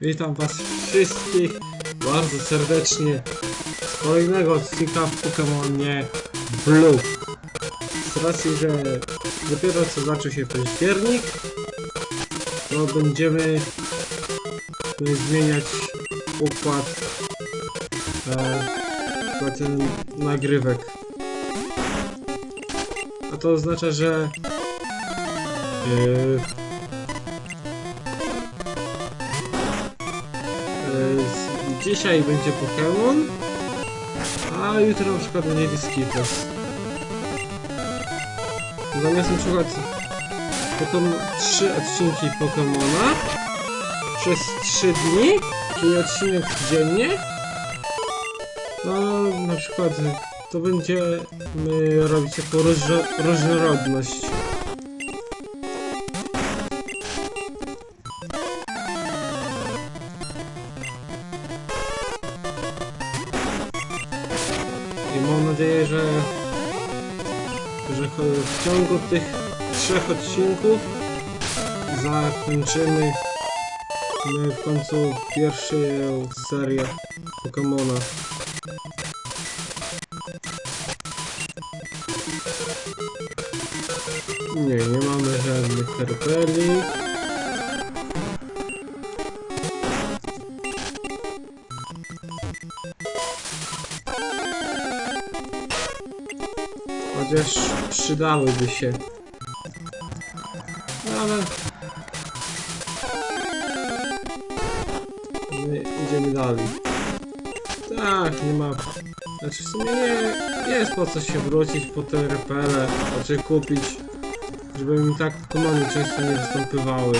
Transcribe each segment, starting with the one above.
Witam was wszystkich bardzo serdecznie z kolejnego odcinka w Pokemonie Blue. Z racji, że dopiero co zaczął się październik, to będziemy zmieniać układ, e, e, nagrywek. A to oznacza, że E, Dzisiaj będzie Pokémon, a jutro na przykład będzie Skippers. Zamiast na przykład potem trzy odcinki Pokémona przez 3 dni, czyli odcinek dziennie, to na przykład to będziemy robić jako różno, różnorodność. W ciągu tych trzech odcinków zakończymy my w końcu pierwszą serię Pokemona. Nie, nie mamy żadnych herpeli. Przydałyby się. Ale... My idziemy dalej. Tak, nie ma... Znaczy w sumie nie jest po co się wrócić po te repele, znaczy kupić, żeby mi tak komany często nie występywały.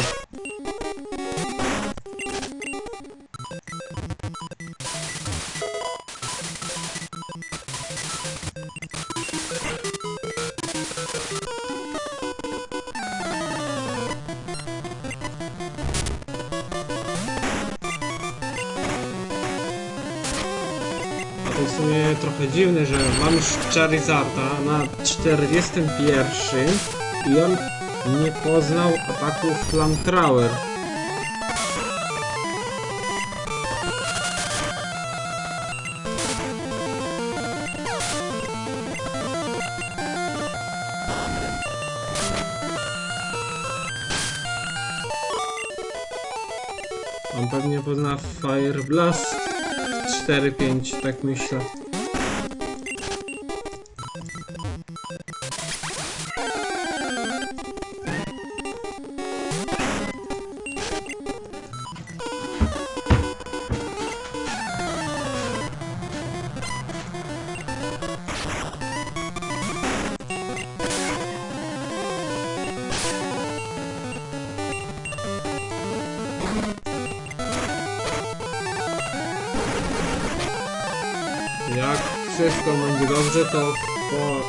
Już Charizarda na 41 i on nie poznał ataku Flamthrower. On pewnie pozna Fire Blast 4-5, tak myślę. To po,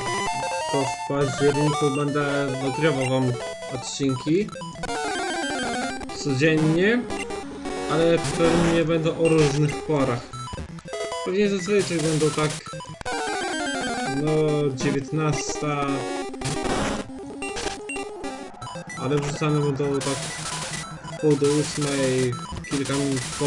to w październiku będę nagrywał wam odcinki codziennie, ale pewnie będą o różnych porach. Pewnie zazwyczaj będą tak no 19 ale wrzucane będą tak pół do ósmej, kilka minut po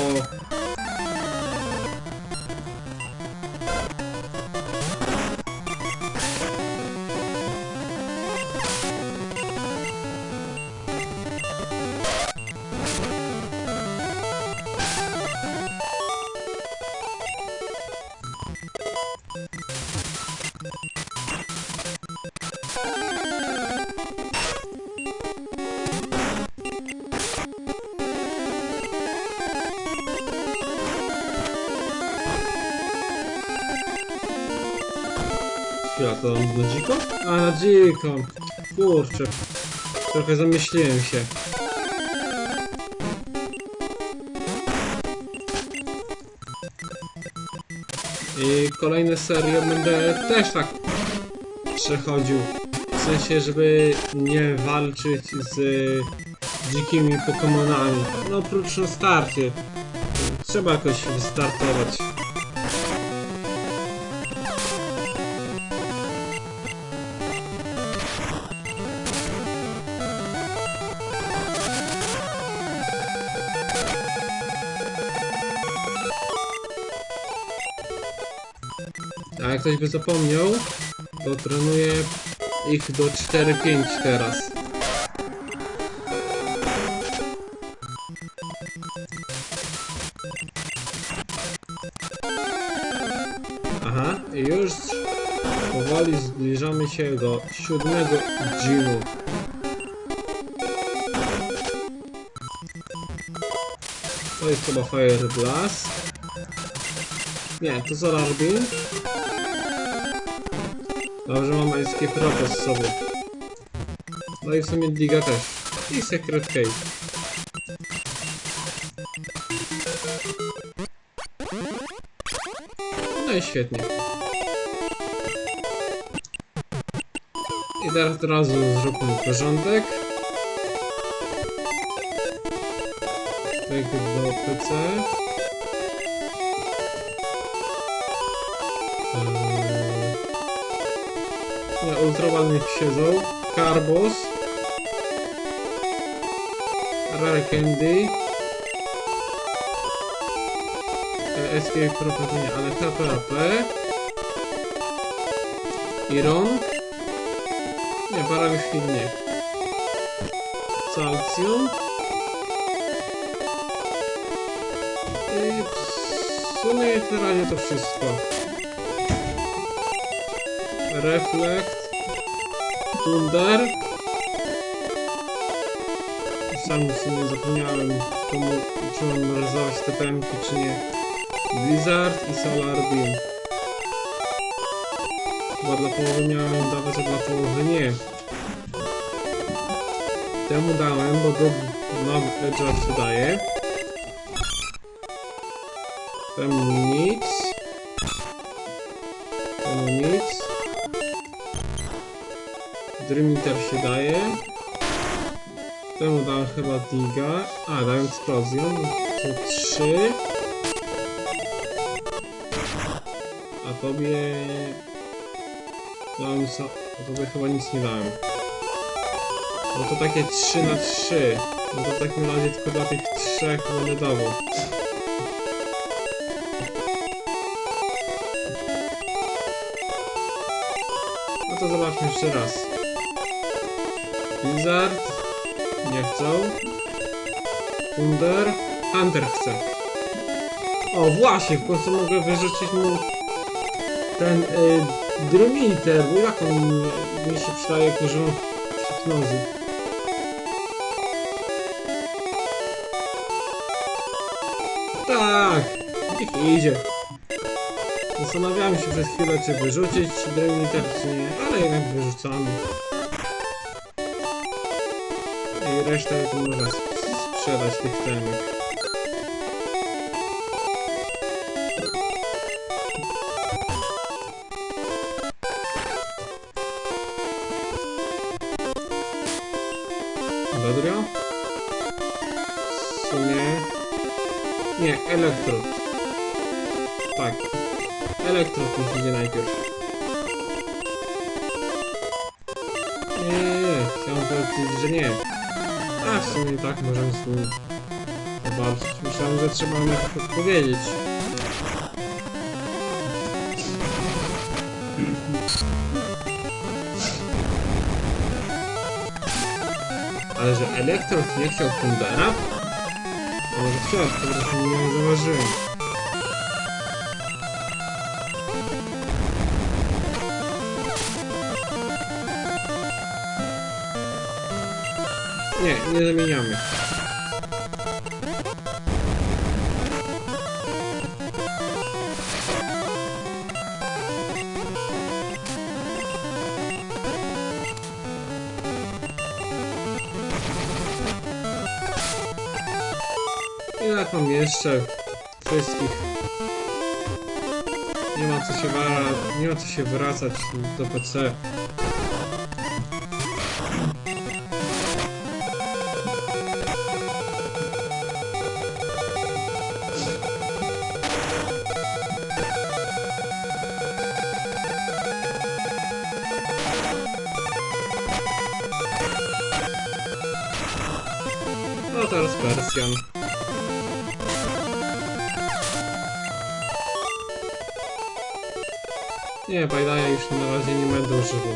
dziko. Kurczę. Trochę zamyśliłem się. I kolejne serie będę też tak przechodził. W sensie, żeby nie walczyć z dzikimi Pokemonami. No oprócz na starcie. Trzeba jakoś wystartować. Ktoś by zapomniał, to trenuję ich do 4-5 teraz. Aha, już powoli zbliżamy się do siódmego gymu. To jest chyba Fire Blast. Nie, to Solar Beam. Dobrze, mamy Escape Rope z sobą. No i w sumie Diga też. I Secret Cave. No i świetnie. I teraz od razu zróbmy porządek. Tak do PC. Ultraładnych siedzą. Carbos. Rare Candy. Escape Property nie, ale HPAP. Iron. Nie, Hit nie. Calcium. I w sumie na razie to wszystko. Reflect. Thunder. Sam w sumie zapomniałem, komu, czy mam rysować te temki, czy nie. Blizzard i Solar Beam. Chyba dla połowy miałem dawać, a dla połowy nie. Temu dałem, bo do Nowy Edge'a się daje. Temu nic. Dream się daje. Temu dałem chyba Diga. A, dałem Explosion. To 3. A tobie... Dałem so... A tobie chyba nic nie dałem. No to takie 3 na 3. No to w takim razie tylko dla tych trzech będę dawał. No to zobaczmy jeszcze raz. Blizzard. Nie chcą. Thunder. Hunter chce. O właśnie, w końcu mogę wyrzucić mu ten y, Dromiter, bo jak on mi, się przydaje jako żon hipnozy. Tak, niech idzie. Zastanawiałem się przez chwilę, czy wyrzucić Dromiter, czy nie, ale jednak wyrzucamy. I resztę można sprzedać tych temek. Dobra. W sumie... Nie, Elektrod. Tak. Elektrod niech idzie najpierw. Nie, nie, nie. Chciałem powiedzieć, że nie. A w sumie tak możemy z nim pobawić. Myślałem, że trzeba na to odpowiedzieć. Ale że Elektrod nie chciał Thundera? A może chciał, prostu nie zauważyłem. Nie, nie zamieniamy. Mam jeszcze wszystkich. Nie ma co się nie ma co się wracać do PC. No teraz Persjan. Nie, Bajdaja już na razie nie będę używał.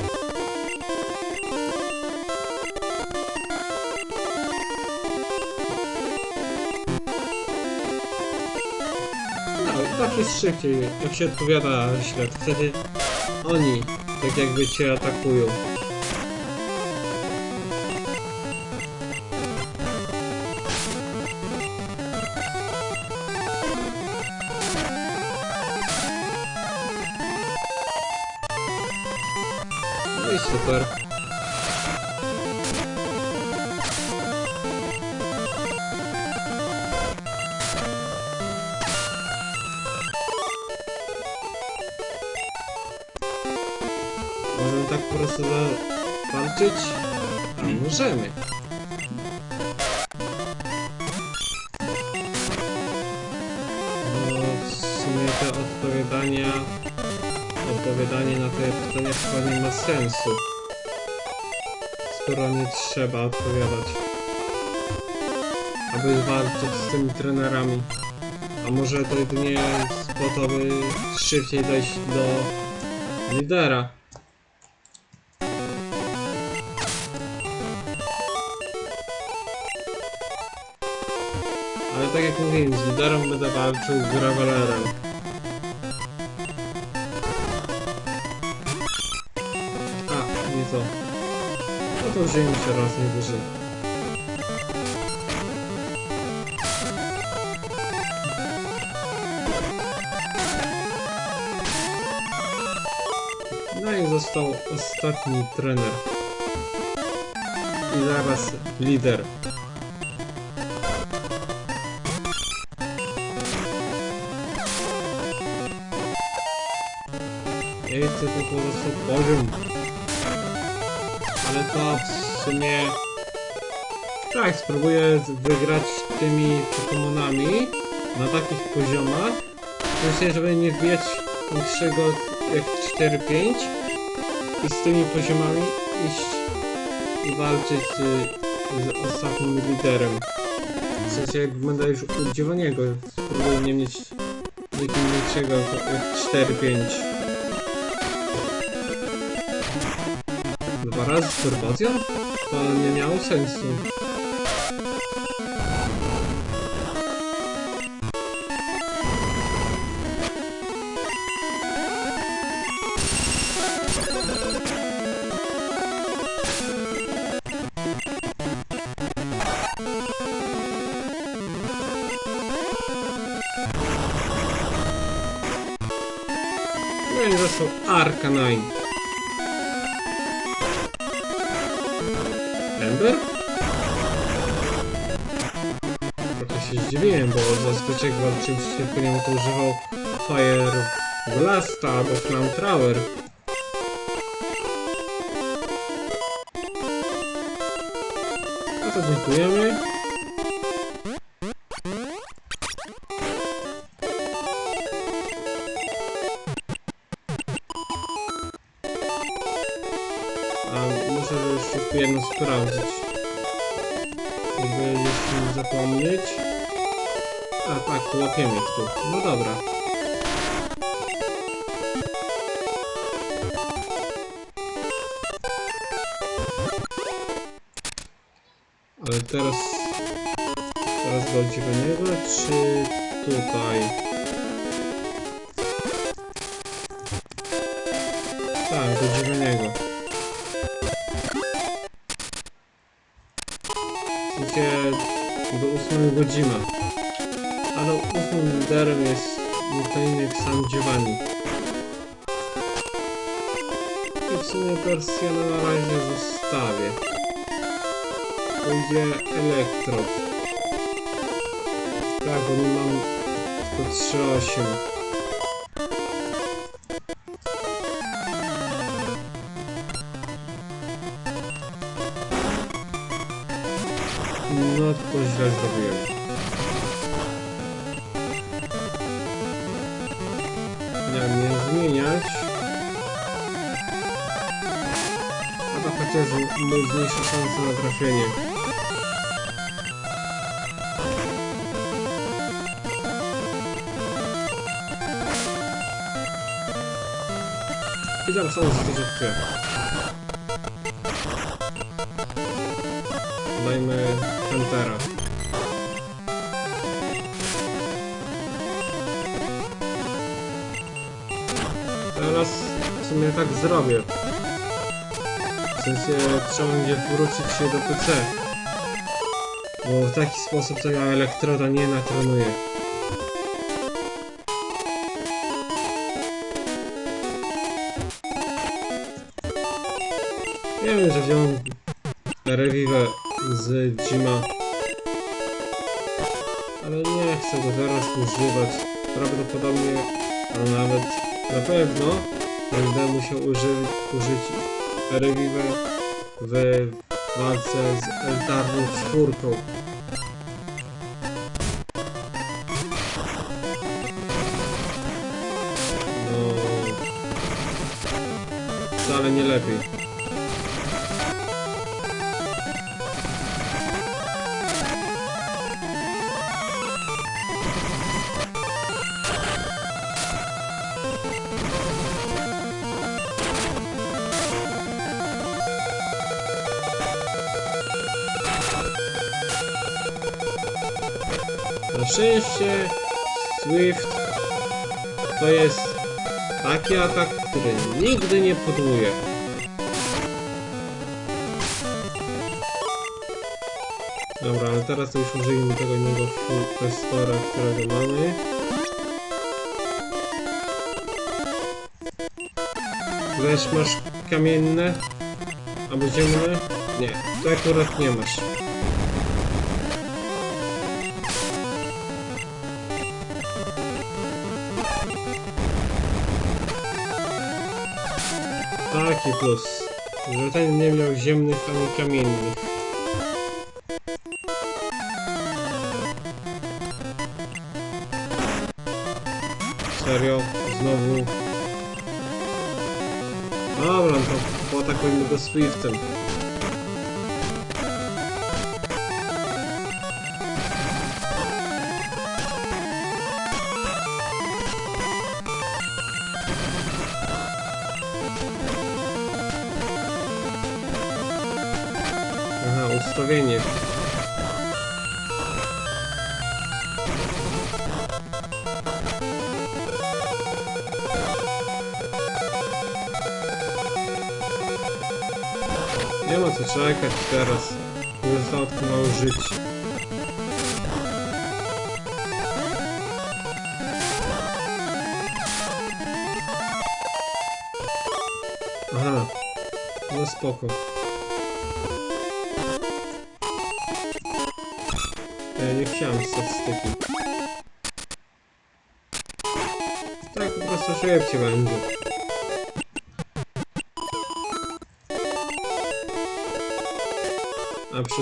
No, tak jest szybciej. Jak się odpowiada wtedy oni tak jakby cię atakują. Możemy tak po prostu walczyć? A możemy. No, w sumie te odpowiadania odpowiadanie na te pytania chyba nie ma sensu. Skoro nie trzeba odpowiadać. Aby walczyć z tymi trenerami. A może to jedynie po to, by szybciej dojść do lidera. Tak jak mówiłem, z liderem będę walczył z Gravelerem. A, nie to. No to użyjmy się raz, nie wyżej. No i został ostatni trener. I zaraz lider. Chcę to po prostu poziom. Ale to w sumie... Tak, spróbuję z- wygrać tymi Pokemonami na takich poziomach. Myślę, żeby nie wbijać niższego jak 4-5 i z tymi poziomami iść i walczyć y, z ostatnim liderem. W sensie jak będę już u Dziewoniego, spróbuję nie mieć nikim większego jak 4-5. Dwa razy z turbacją? To nie miało sensu. No i został Arcanine. Zazwyczaj jak walczyłem przeciwko niemu to używał Fire Blasta albo Flamethrower. No to dziękujemy. A muszę jeszcze jedno sprawdzić. Żeby jeszcze nie zapomnieć. A tak, łapiemy ich tu. No dobra. Ale teraz... Teraz do dziewiątego, czy tutaj? Sumie wersję na razie zostawię. Pójdzie Elektrod. Tak, bo mam tylko 3.8. No to źle zrobiłem. Był zmniejsza szanse na trafienie. Samo, że to żartuję. Dajmy Huntera. Teraz w sumie tak zrobię. Sensie trzeba będzie wrócić się do PC. Bo w taki sposób to ja elektroda nie natrenuję. Wiem, że wziąłem Revive z Jima. Ale nie chcę go teraz używać. Prawdopodobnie, a nawet na pewno będę musiał uży użyć Revive w walce z Eltarną czwórką. No... Wcale nie lepiej. Na szczęście Swift to jest taki atak, który nigdy nie podłuje. Dobra, ale teraz to już użyjmy tego innego testora, którego mamy. Też masz kamienne? Albo ziemne? Nie, to akurat nie masz. Taki plus, że ten nie miał ziemnych ani kamiennych. Serio? Znowu? Dobra, to pootakujmy go Swiftem. Nie ma co czekać teraz. Nie zostało tylko mało żyć. Aha. No spoko. Ja nie chciałem statystyki.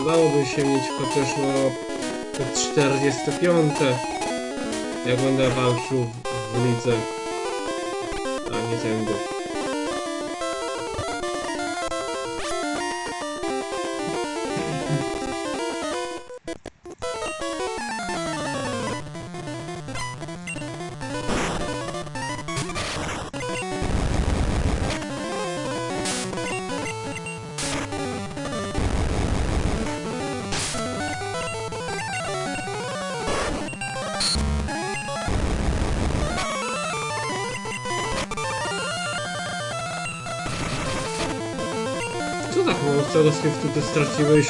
Przydałoby się mieć chociaż no te 45 jak będę walczył w, w lidze. A nie tędy. Tak mało z tego Swiftu ty straciłeś?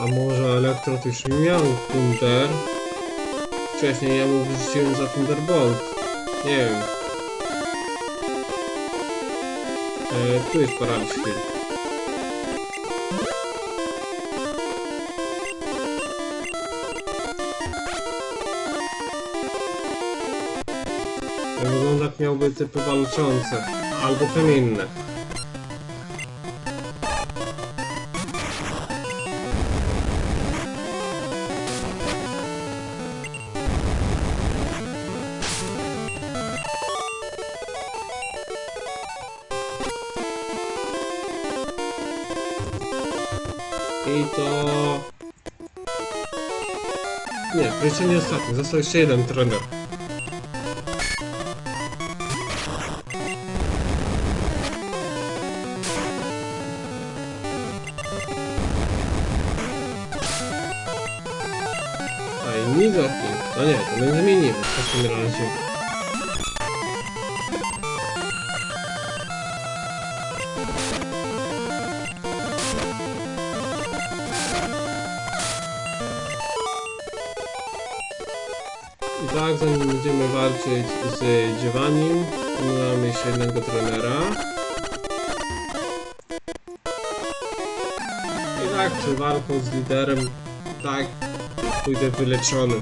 A może Elektrot już miał Thunder? Wcześniej ja mu wyrzuciłem za Thunderbolt. Nie wiem. E, tu jest paraliż miałby typy walczące. Albo kamienne. I to... Nie, jeszcze nie ostatni, został jeszcze jeden trener. Jednego trenera. I tak, przed walką z liderem, tak, pójdę wyleczony.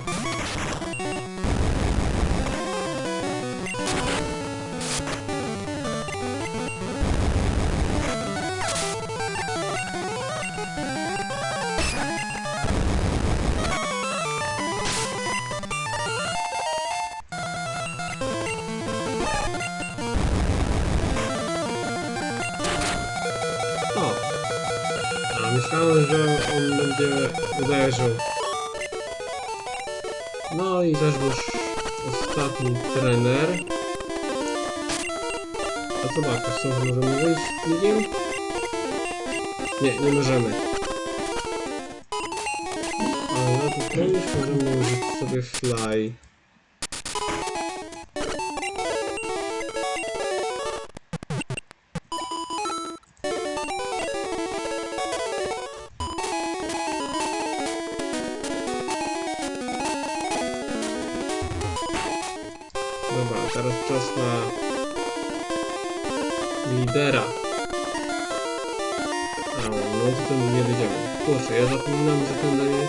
Co możemy wyjść z ligiem? Nie, nie możemy. Ale tutaj już możemy użyć sobie fly. Lidera. A, no to ten nie wiedziałem. Kurczę, ja zapominam, że ten daje...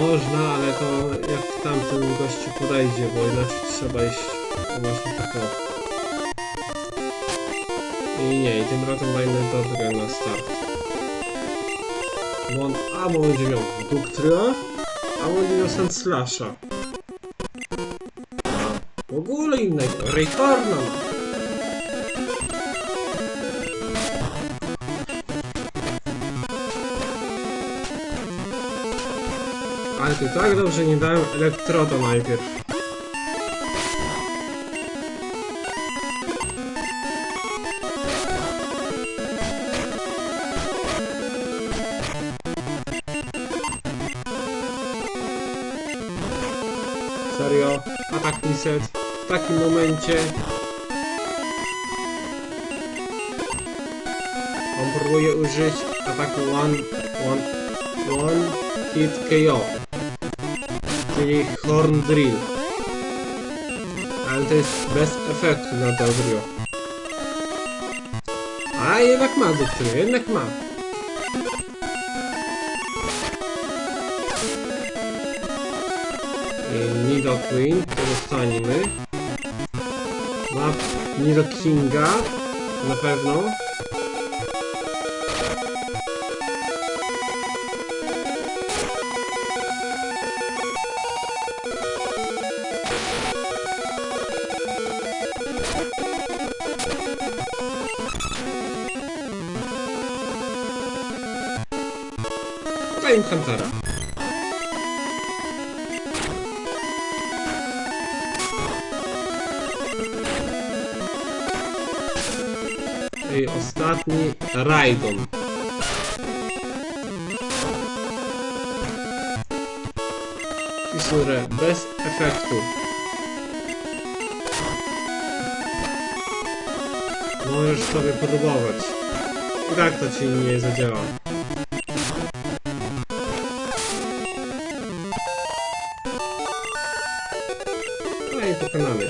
Można, ale to jak tamten gościu podejdzie, bo inaczej trzeba iść właśnie tak o. I nie, i tym razem dajmy dobrze na start. Bo on albo będzie miał Duktria, albo będzie miał Sand Slasha. W ogóle innego. Raycorna Ale ty tak dobrze nie dałem elektroda najpierw. Serio? Atak reset w takim momencie. On próbuje użyć ataku one, one, one hit KO. Czyli Horn Drill. Ale to jest bez efektu na Dodrio. A jednak ma Dodrio, jednak ma. Nido Queen, to zostaniemy. Ma Nido Kinga, na pewno. Time Huntera. I ostatni Raidon. Fisurę bez efektu. Możesz sobie próbować. I tak to ci nie zadziała. No i pokonamy.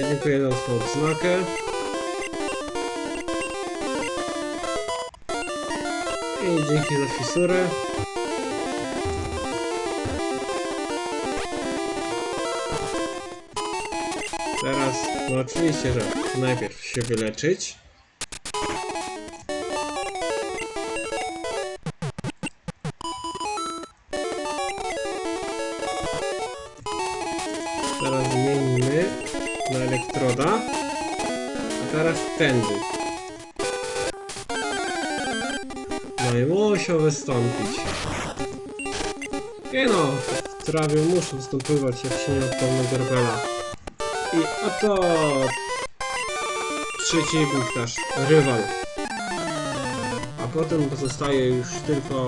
Ja dziękuję za tą odznakę. I dzięki za fisurę. Teraz, no oczywiście, że najpierw się wyleczyć. Wstępować jak się nie pełnego rebela. I oto przeciwnik nasz, rywal. A potem pozostaje już tylko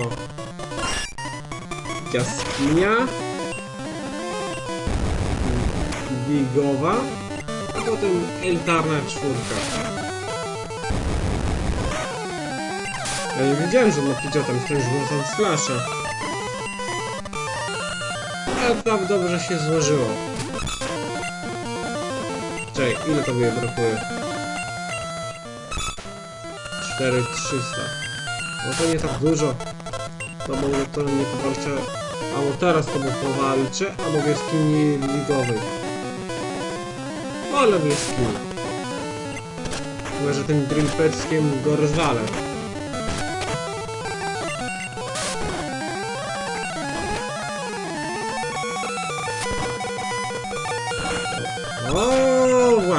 jaskinia, bigowa, a potem elitarna czwórka. Ja nie wiedziałem, że ma pidziota, myślałem, że ma tam slasha. Tak dobrze się złożyło. Czekaj, ile to mnie brakuje? 4300. No to nie tak dużo. To mogę to nie powalczę. Albo teraz to mu powalczę, albo w jaskini ligowej. Ale w jaskini. Chyba, że tym drill peckiem go rozwalę.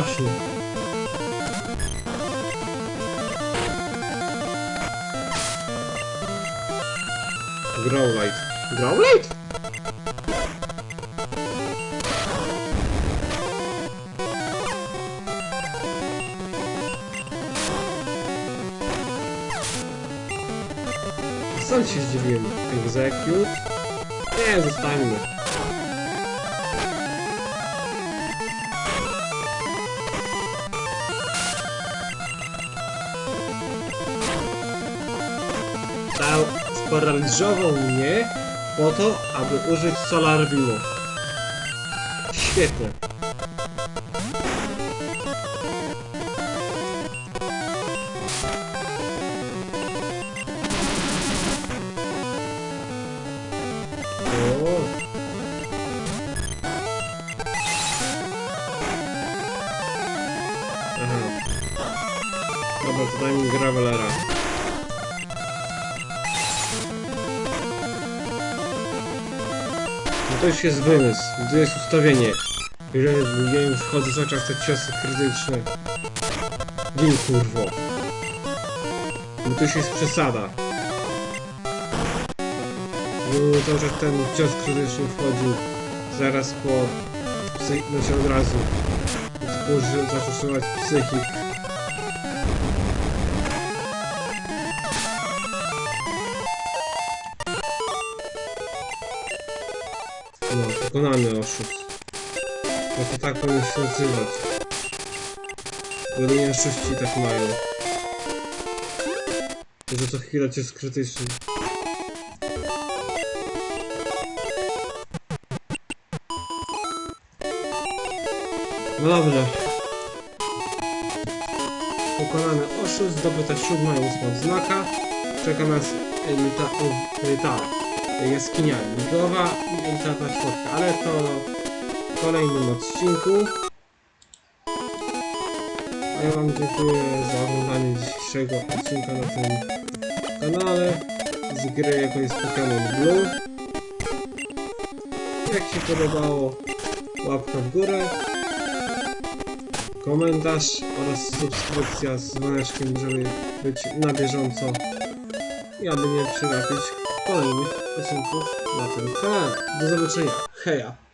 Właśnie. Growlite. Growlite? Sam się zdziwiłem. Execute? Nie, zostańmy. Sparaliżował mnie po to, aby użyć Solar Beamów. Świetnie. Dobra, to daj mi Gravelera. To już jest wymysł, to jest ustawienie. Jeżeli ja wchodzę cały czas te ciosy krytyczne. Gin kurwo. No to już jest przesada. No cały czas ten cios krytyczny wchodził zaraz po psy... znaczy od razu. Zaczął psychik. Pokonany oszust. No to tak powinien się nazywać. Jedynie oszuści tak mają. Że co chwila cię jest krytyczny. No dobrze. Pokonany oszust, zdobyta siódma i ósma odznaka. Czeka nas elita, o, elita, jaskinia ligowa i elitarna czwórka, ale to w kolejnym odcinku. A ja wam dziękuję za oglądanie dzisiejszego odcinka na tym kanale z gry jaką jest Pokémon Blue. Jak się podobało, łapka w górę, komentarz oraz subskrypcja z dzwoneczkiem, żeby być na bieżąco i aby nie przegapić kolejnych odcinków na tym kanale. Do zobaczenia. Heja!